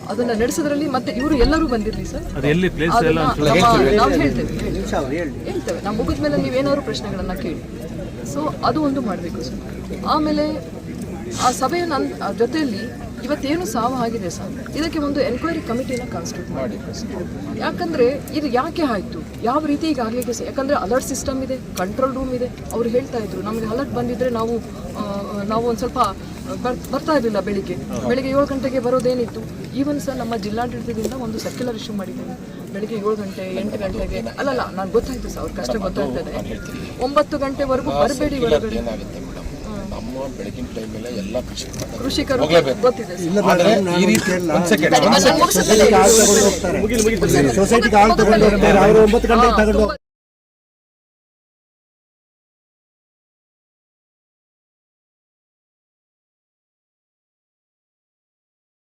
ಅದನ್ನ ನಡೆಸೋದ್ರಲ್ಲಿ ಮತ್ತೆ ಇವರು ಎಲ್ಲರೂ ಬಂದಿರಲಿ ಸರ್. ನಾವು ಹೇಳ್ತೇವೆ. ಹೇಳ್ತೇವೆ. ನಾವು ಮುಗಿದ ಮೇಲೆ ನೀವೇನಾದ್ರು ಪ್ರಶ್ನೆಗಳನ್ನ ಕೇಳಿ. ಸೊ ಅದು ಒಂದು ಮಾಡಬೇಕು ಸರ್. ಆಮೇಲೆ ಆ ಸಭೆಯ ಜೊತೆಯಲ್ಲಿ ಇವತ್ತೇನು ಸಾವು ಆಗಿದೆ ಸರ್? ಇದಕ್ಕೆ ಒಂದು ಎನ್ಕ್ವೈರಿ ಕಮಿಟಿನ ಕಾನ್ಸ್ಟಿಟ್ಯೂಟ್ ಮಾಡಿ. ಯಾಕಂದ್ರೆ ಇದು ಯಾಕೆ ಆಯಿತು? ಯಾವ ರೀತಿ ಈಗ ಆಗಲಿಕ್ಕೆ ಯಾಕಂದ್ರೆ ಅಲರ್ಟ್ ಸಿಸ್ಟಮ್ ಇದೆ ಕಂಟ್ರೋಲ್ ರೂಮ್ ಇದೆ. ಅವ್ರು ಹೇಳ್ತಾ ಇದ್ರು, ನಮಗೆ ಅಲರ್ಟ್ ಬಂದಿದ್ರೆ ನಾವು ನಾವು ಒಂದು ಸ್ವಲ್ಪ ಬರ್, ಬರ್ತಾ ಇರಲಿಲ್ಲ ಬೆಳಿಗ್ಗೆ. ಬೆಳಿಗ್ಗೆ ಏಳು ಗಂಟೆಗೆ ಬರೋದೇನಿತ್ತು? ಈವನ್ ಸರ್ ನಮ್ಮ ಜಿಲ್ಲಾಡಳಿತದಿಂದ ಒಂದು ಸರ್ಕ್ಯುಲರ್ ಇಶ್ಯೂ ಮಾಡಿದ್ದೇವೆ ಬೆಳಿಗ್ಗೆ ಏಳು ಗಂಟೆ, ಎಂಟು ಗಂಟೆಗೆ, ಅಲ್ಲಲ್ಲ, ನಾನು ಗೊತ್ತಾಯ್ತು ಸರ್, ಅವ್ರ ಕಷ್ಟ ಗೊತ್ತಾಗ್ತದೆ. ಒಂಬತ್ತು ಗಂಟೆವರೆಗೂ ಬರಬೇಡಿ ಒಳಗಡೆ ನಮ್ಮ ಬೆಳಗಿನ ಟೈಮಲ್ಲೇ ಎಲ್ಲ. ಕೃಷಿಕರು. ಸೊಸೈಟಿಗೆ ಹಾಲು ತಗೊಂಡು ಹೋಗ್ತಾರೆ. ಅವರು ಒಂಬತ್ತು ಗಂಟೆಗೆ ತಗೊಂಡು